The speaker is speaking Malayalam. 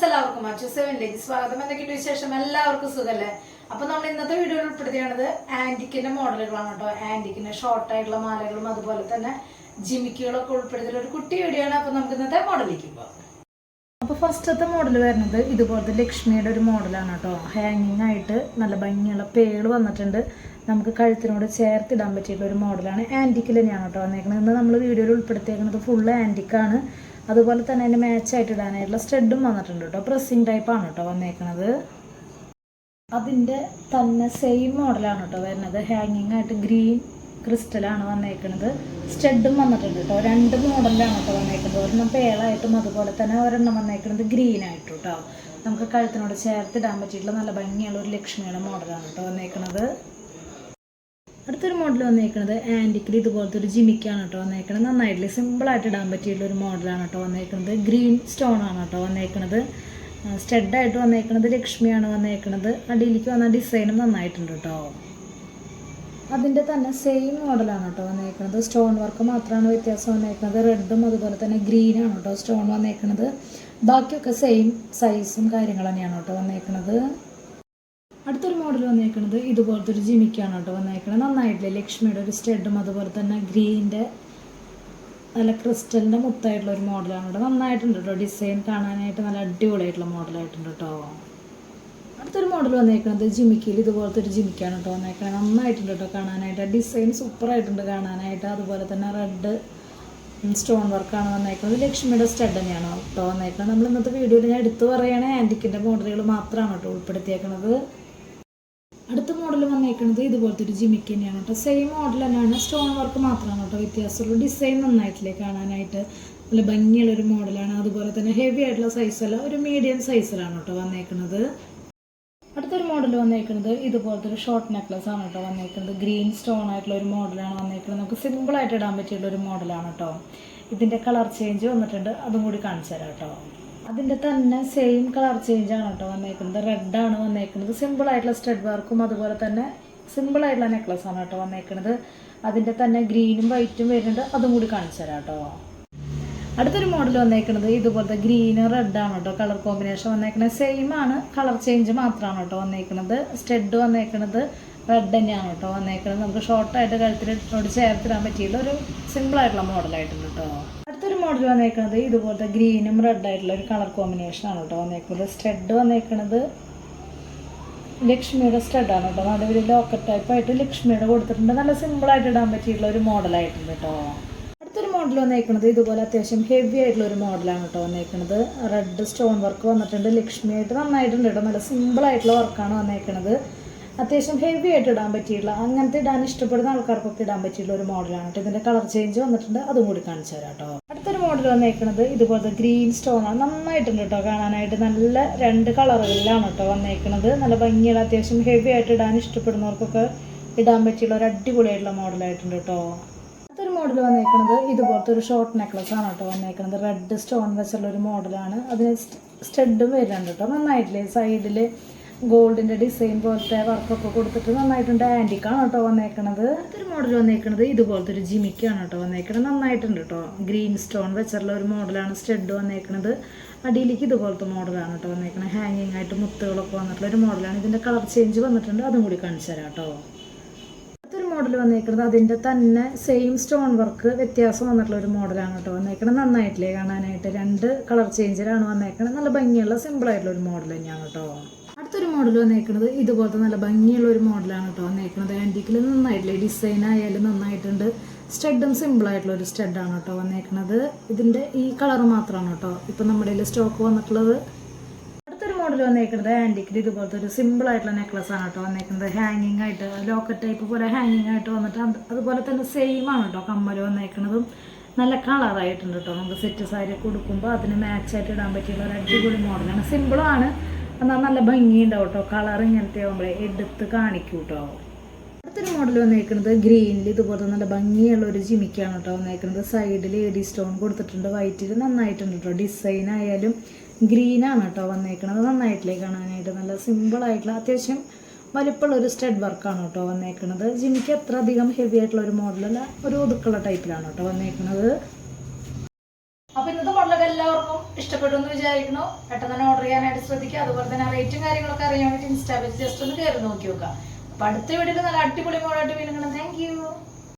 ഫ്രണ്ട്സ് എല്ലാവർക്കും മറ്റു സെവനിലേക്ക് സ്വാഗതം. എന്തൊക്കെയുണ്ട് വിശേഷം? എല്ലാവർക്കും സുഖല്ലേ? അപ്പൊ നമ്മൾ ഇന്നത്തെ വീഡിയോയിൽ ഉൾപ്പെടുത്തിയാണത് ആന്റിക്കിന്റെ മോഡലുകളാണ് കേട്ടോ. ആന്റിക്കിന്റെ ഷോർട്ട് ആയിട്ടുള്ള മാലകളും അതുപോലെ തന്നെ ജിമിക്കുകളൊക്കെ ഉൾപ്പെടുത്തിയുള്ള ഒരു കുട്ടി വീഡിയോ ആണ് അപ്പൊ നമുക്ക് ഇന്നത്തെ മോഡലിലേക്ക് പോകാം അപ്പൊ ഫസ്റ്റത്തെ മോഡൽ വരുന്നത് ഇതുപോലത്തെ ലക്ഷ്മിയുടെ ഒരു മോഡലാണ് കേട്ടോ. ഹാങ്ങിങ് ആയിട്ട് നല്ല ഭംഗിയുള്ള പേൾ വന്നിട്ടുണ്ട്. നമുക്ക് കഴുത്തിനോട് ചേർത്തിടാൻ പറ്റിയിട്ടുള്ള ഒരു മോഡലാണ് ആന്റിക്കിൽ തന്നെയാണ് കേട്ടോ വന്നേക്കുന്നത് ഇന്ന് നമ്മൾ വീഡിയോയിൽ ഉൾപ്പെടുത്തിയേക്കുന്നത് ഫുള്ള് ആന്റിക്കാണ് അതുപോലെ തന്നെ അതിന്റെ മാച്ചായിട്ട് ഇടാനായിട്ടുള്ള സ്റ്റഡും വന്നിട്ടുണ്ട് കേട്ടോ പ്രസ്സിങ് ടൈപ്പാണ് കേട്ടോ വന്നേക്കുന്നത് അതിന്റെ തന്നെ സെയിം മോഡലാണ് കേട്ടോ വരുന്നത്. ഹാങ്ങിങ് ആയിട്ട് ഗ്രീൻ ക്രിസ്റ്റലാണ് വന്നേക്കുന്നത് സ്റ്റഡും വന്നിട്ടുണ്ട് കേട്ടോ രണ്ട് മോഡലിലാണ് കേട്ടോ വന്നേക്കുന്നത് ഒരെണ്ണം പേളായിട്ടും അതുപോലെ തന്നെ ഒരെണ്ണം വന്നേക്കുന്നത് ഗ്രീൻ ആയിട്ടും കേട്ടോ നമുക്ക് കഴുത്തിനോട് ചേർത്തിടാൻ പറ്റിയിട്ടുള്ള നല്ല ഭംഗിയുള്ള ഒരു ലക്ഷ്മിയുടെ മോഡലാണ് കേട്ടോ വന്നേക്കുന്നത് അടുത്തൊരു മോഡൽ വന്നേക്കുന്നത് ആന്റിക്കിൽ ഇതുപോലത്തെ ഒരു ജിമിക്കാണ് കേട്ടോ വന്നേക്കുന്നത് നന്നായിട്ടില്ല? സിമ്പിളായിട്ട് ഇടാൻ പറ്റിയിട്ടുള്ള ഒരു മോഡലാണ് കേട്ടോ വന്നേക്കുന്നത് ഗ്രീൻ സ്റ്റോൺ ആണ് കേട്ടോ വന്നേക്കുന്നത് സ്റ്റെഡായിട്ട് വന്നേക്കുന്നത് ലക്ഷ്മിയാണ് വന്നേക്കുന്നത് അടിയിലേക്ക് വന്ന ഡിസൈനും നന്നായിട്ടുണ്ട് കേട്ടോ. അതിന്റെ തന്നെ സെയിം മോഡലാണ് കേട്ടോ വന്നേക്കുന്നത് സ്റ്റോൺ വർക്ക് മാത്രമാണ് വ്യത്യാസം വന്നേക്കുന്നത് റെഡും അതുപോലെ തന്നെ ഗ്രീനാണ് കേട്ടോ സ്റ്റോൺ വന്നേക്കുന്നത് ബാക്കിയൊക്കെ സെയിം സൈസും കാര്യങ്ങൾ തന്നെയാണ് കേട്ടോ വന്നേക്കുന്നത് അടുത്തൊരു മോഡൽ വന്നേക്കുന്നത് ഇതുപോലത്തെ ഒരു ജിമിക്കാണ് കേട്ടോ വന്നേക്കുന്നത് നന്നായിട്ടില്ലേ? ലക്ഷ്മിയുടെ ഒരു സ്റ്റെഡും അതുപോലെ തന്നെ ഗ്രീന്റെ നല്ല ക്രിസ്റ്റലിന്റെ മുത്തായിട്ടുള്ള ഒരു മോഡലാണ് കേട്ടോ. നന്നായിട്ടുണ്ട് കേട്ടോ. ഡിസൈൻ കാണാനായിട്ട് നല്ല അടിപൊളിയായിട്ടുള്ള മോഡലായിട്ടുണ്ട് കേട്ടോ. അടുത്തൊരു മോഡൽ വന്നേക്കുന്നത് ജിമിക്കിൽ ഇതുപോലത്തെ ഒരു ജിമിക്കാണ് കേട്ടോ വന്നേക്കുന്നത് നന്നായിട്ടുണ്ട് കേട്ടോ കാണാനായിട്ട്. ഡിസൈൻ സൂപ്പറായിട്ടുണ്ട് കാണാനായിട്ട്. അതുപോലെ തന്നെ റെഡ് സ്റ്റോൺ വർക്കാണ് വന്നേക്കുന്നത് ലക്ഷ്മിയുടെ സ്റ്റഡ് തന്നെയാണ് കേട്ടോ വന്നേക്കുന്നത് നമ്മൾ ഇന്നത്തെ വീഡിയോയിൽ ഞാൻ എടുത്തു പറയുകയാണെങ്കിൽ ആന്റിക്കിന്റെ മോഡലുകൾ മാത്രമാണ് കേട്ടോ ഉൾപ്പെടുത്തിയേക്കുന്നത് അടുത്ത മോഡൽ വന്നേക്കുന്നത് ഇതുപോലത്തെ ഒരു ജിമിക്ക് തന്നെയാണ് കേട്ടോ സെയിം മോഡൽ തന്നെയാണ്. സ്റ്റോൺ വർക്ക് മാത്രമാണ് കേട്ടോ വ്യത്യാസമുള്ളൂ. ഡിസൈൻ നന്നായിട്ടില്ലേ കാണാനായിട്ട്? നല്ല ഭംഗിയുള്ളൊരു മോഡലാണ് അതുപോലെ തന്നെ ഹെവി ആയിട്ടുള്ള സൈസല്ല ഒരു മീഡിയം സൈസിലാണ് കേട്ടോ വന്നേക്കുന്നത് അടുത്തൊരു മോഡൽ വന്നേക്കുന്നത് ഇതുപോലത്തെ ഒരു ഷോർട്ട് നെക്ലസ് ആണ് കേട്ടോ വന്നേക്കുന്നത് ഗ്രീൻ സ്റ്റോൺ ആയിട്ടുള്ള ഒരു മോഡലാണ് വന്നേക്കുന്നത് നമുക്ക് സിമ്പിളായിട്ട് ഇടാൻ പറ്റിയുള്ള ഒരു മോഡലാണ് കേട്ടോ ഇതിന്റെ കളർ ചേഞ്ച് വന്നിട്ടുണ്ട്. അതും കൂടി കാണിച്ചു തരാം കേട്ടോ അതിന്റെ തന്നെ സെയിം കളർ ചേഞ്ച് ആണ് കേട്ടോ വന്നേക്കുന്നത്. ആണ് വന്നേക്കുന്നത്. സിമ്പിൾ ആയിട്ടുള്ള സ്റ്റഡ് വർക്കും അതുപോലെ തന്നെ സിമ്പിൾ ആയിട്ടുള്ള നെക്ലസ് ആണ് കേട്ടോ വന്നേക്കുന്നത്. അതിന്റെ തന്നെ ഗ്രീനും വൈറ്റും വരുന്നുണ്ട്. അതും കൂടി കാണിച്ചു തരാം കേട്ടോ. അടുത്തൊരു മോഡൽ വന്നേക്കുന്നത് ഇതുപോലത്തെ ഗ്രീന് റെഡ് ആണ് കേട്ടോ. കളർ കോമ്പിനേഷൻ വന്നേക്കുന്നത്. സെയിം ആണ്. കളർ ചേഞ്ച് മാത്രമാണ് കേട്ടോ വന്നേക്കുന്നത്. സ്റ്റെഡ് വന്നേക്കുന്നത് റെഡ് തന്നെയാണ് കേട്ടോ വന്നേക്കുന്നത്. നമുക്ക് ഷോർട്ടായിട്ട് കഴുത്തിനോട് ചേർത്തിടാൻ പറ്റിയുള്ള ഒരു സിമ്പിൾ ആയിട്ടുള്ള മോഡലായിട്ടുണ്ട് കേട്ടോ. മോഡൽ വന്നേക്കുന്നത് ഇതുപോലത്തെ ഗ്രീനും റെഡ് ആയിട്ടുള്ള ഒരു കളർ കോമ്പിനേഷൻ ആണ് കേട്ടോ വന്നേക്കുന്നത്. സ്റ്റഡ് വന്നേക്കുന്നത് ലക്ഷ്മിയുടെ സ്റ്റഡാണ് കേട്ടോ നടുവിൽ ലോക്കറ്റ് ടൈപ്പായിട്ട് ലക്ഷ്മിയുടെ കൊടുത്തിട്ടുണ്ട്. നല്ല സിമ്പിളായിട്ട് ഇടാൻ പറ്റിയിട്ടുള്ള ഒരു മോഡലായിട്ടുണ്ട് കേട്ടോ അടുത്തൊരു മോഡൽ വന്നേക്കുന്നത് ഇതുപോലെ അത്യാവശ്യം ഹെവി ആയിട്ടുള്ള ഒരു മോഡലാണ് കേട്ടോ വന്നേക്കുന്നത് റെഡ് സ്റ്റോൺ വർക്ക് വന്നിട്ടുണ്ട്. ലക്ഷ്മിയായിട്ട് നന്നായിട്ടുണ്ട് കേട്ടോ നല്ല സിമ്പിൾ ആയിട്ടുള്ള വർക്കാണ് വന്നേക്കുന്നത് അത്യാവശ്യം ഹെവി ആയിട്ട് ഇടാൻ പറ്റിയിട്ടുള്ള അങ്ങനത്തെ ഇടാൻ ഇഷ്ടപ്പെടുന്ന ആൾക്കാർക്കൊക്കെ ഇടാൻ പറ്റിയിട്ടുള്ള ഒരു മോഡലാണ് കേട്ടോ ഇതിന്റെ കളർ ചേഞ്ച് വന്നിട്ടുണ്ട്. അതും കൂടി കാണിച്ചു തരാം കേട്ടോ അടുത്തൊരു മോഡൽ വന്നേക്കുന്നത് ഇതുപോലത്തെ ഗ്രീൻ സ്റ്റോൺ ആണ്. നന്നായിട്ടുണ്ട് കേട്ടോ കാണാനായിട്ട്. നല്ല രണ്ട് കളറുകളിലാണ് കേട്ടോ വന്നേക്കുന്നത് നല്ല ഭംഗിയുള്ള അത്യാവശ്യം ഹെവി ആയിട്ട് ഇടാൻ ഇഷ്ടപ്പെടുന്നവർക്കൊക്കെ ഇടാൻ പറ്റിയുള്ള ഒരു അടിപൊളിയായിട്ടുള്ള മോഡലായിട്ടുണ്ട് കേട്ടോ അടുത്തൊരു മോഡൽ വന്നേക്കുന്നത് ഇതുപോലത്തെ ഒരു ഷോർട്ട് നെക്ലസ് ആണ് കേട്ടോ വന്നേക്കുന്നത് റെഡ് സ്റ്റോൺ വെച്ചുള്ള ഒരു മോഡലാണ് അതിന് സ്റ്റഡും വരുന്നുണ്ട് കേട്ടോ നന്നായിട്ടില്ലേ? സൈഡിൽ ഗോൾഡിന്റെ ഡിസൈൻ പോലത്തെ വർക്കൊക്കെ കൊടുത്തിട്ട് നന്നായിട്ടുണ്ട്. ആന്റിക്കാണ് കേട്ടോ വന്നേക്കണത്? ഒരു മോഡൽ വന്നേക്കണത് ഇതുപോലത്തെ ഒരു ജിമിക്കാണ് കേട്ടോ വന്നേക്കണത്. നന്നായിട്ടുണ്ട് കേട്ടോ ഗ്രീൻ സ്റ്റോൺ വെച്ചുള്ള ഒരു മോഡലാണ് സ്റ്റഡ് വന്നേക്കണത്. അടിയിലേക്ക് ഇതുപോലത്തെ മോഡലാണ് കേട്ടോ വന്നേക്കണത്. ഹാങ്ങിങ് ആയിട്ട് മുത്തുകളൊക്കെ വന്നിട്ടുള്ള ഒരു മോഡലാണ്. ഇതിന്റെ കളർ ചേഞ്ച് വന്നിട്ടുണ്ട്. അതും കൂടി കാണിച്ചു തരാം കേട്ടോ മോഡൽ വന്നേക്കുന്നത് അതിന്റെ തന്നെ സെയിം സ്റ്റോൺ വർക്ക് വ്യത്യാസം വന്നിട്ടുള്ള ഒരു മോഡലാണ് കേട്ടോ വന്നേക്കണത്. നന്നായിട്ടില്ലേ കാണാനായിട്ട്? രണ്ട് കളർ ചേഞ്ചിലാണ് വന്നേക്കണത്. നല്ല ഭംഗിയുള്ള സിമ്പിൾ ആയിട്ടുള്ള ഒരു മോഡൽ തന്നെയാണ് കേട്ടോ മോഡൽ വന്നേക്കുന്നത് ഇതുപോലത്തെ നല്ല ഭംഗിയുള്ള ഒരു മോഡലാണ് കേട്ടോ വന്നേക്കുന്നത് ആന്റിക്കിൽ നന്നായിട്ടില്ലേ? ഡിസൈൻ ആയാലും നന്നായിട്ടുണ്ട്. സ്റ്റഡും സിമ്പിളായിട്ടുള്ള ഒരു സ്റ്റഡാണ് കേട്ടോ വന്നേക്കുന്നത് ഇതിന്റെ ഈ കളർ മാത്രമാണ് കേട്ടോ ഇപ്പം നമ്മുടെ കയ്യിൽ സ്റ്റോക്ക് വന്നിട്ടുള്ളത്. അടുത്തൊരു മോഡൽ വന്നേക്കുന്നത് ആന്റിക്കിൽ ഇതുപോലത്തെ ഒരു സിമ്പിൾ ആയിട്ടുള്ള നെക്ലസ് ആണ് കേട്ടോ വന്നേക്കുന്നത് ഹാങ്ങിങ് ആയിട്ട് ലോക്കറ്റ് ടൈപ്പ് പോലെ ഹാങ്ങിങ് ആയിട്ട് വന്നിട്ട് അതുപോലെ തന്നെ സെയിം ആണ് കേട്ടോ കമ്മൽ വന്നേക്കുന്നതും നല്ല കളറായിട്ടുണ്ട് കേട്ടോ നമുക്ക് സെറ്റ് സാരി കൊടുക്കുമ്പോൾ അതിന് മാച്ചായിട്ട് ഇടാൻ പറ്റിയുള്ള ഒരു അടിപൊളി മോഡലാണ് സിമ്പിളാണ് എന്നാൽ നല്ല ഭംഗിയുണ്ടാവും കേട്ടോ കളർ ഇങ്ങനത്തെ ആകുമ്പോഴേ എടുത്ത് കാണിക്കും കേട്ടോ അടുത്തൊരു മോഡൽ വന്നേക്കുന്നത് ഗ്രീനിൽ ഇതുപോലെ നല്ല ഭംഗിയുള്ള ഒരു ജിമിക്കാണ് കേട്ടോ വന്നേക്കുന്നത് സൈഡിൽ എഡി സ്റ്റോൺ കൊടുത്തിട്ടുണ്ട്. വൈറ്റിൽ നന്നായിട്ടുണ്ട് കേട്ടോ ഡിസൈൻ ആയാലും ഗ്രീനാണ് കേട്ടോ വന്നേക്കുന്നത് നന്നായിട്ടില്ലേ കാണാനായിട്ട്? നല്ല സിമ്പിൾ ആയിട്ടുള്ള അത്യാവശ്യം വലിപ്പമുള്ള ഒരു സ്റ്റഡ് വർക്കാണ് കേട്ടോ വന്നേക്കുന്നത് ജിമിക്ക് അത്ര അധികം ഹെവി ആയിട്ടുള്ള ഒരു മോഡലല്ല ഒരു ഒതുക്കുള്ള ടൈപ്പിലാണ് കേട്ടോ വന്നേക്കുന്നത് അപ്പൊ ഇന്നത്തെ മോഡലൊക്കെ എല്ലാവർക്കും ഇഷ്ടപ്പെട്ടു എന്ന് വിചാരിക്കുന്നു. പെട്ടെന്ന് തന്നെ ഓർഡർ ചെയ്യാനായിട്ട് ശ്രദ്ധിക്കുക. അതുപോലെ തന്നെ റേറ്റും കാര്യങ്ങളൊക്കെ അറിയാൻ വേണ്ടി ഇൻസ്റ്റാ പേജ് ജസ്റ്റ് ഒന്ന് കയറി നോക്കി നോക്കുക. അപ്പൊ അടുത്ത വീഡിയോയിൽ നല്ല അടിപൊളി മോളായിട്ട് വീണ്ടും താങ്ക് യു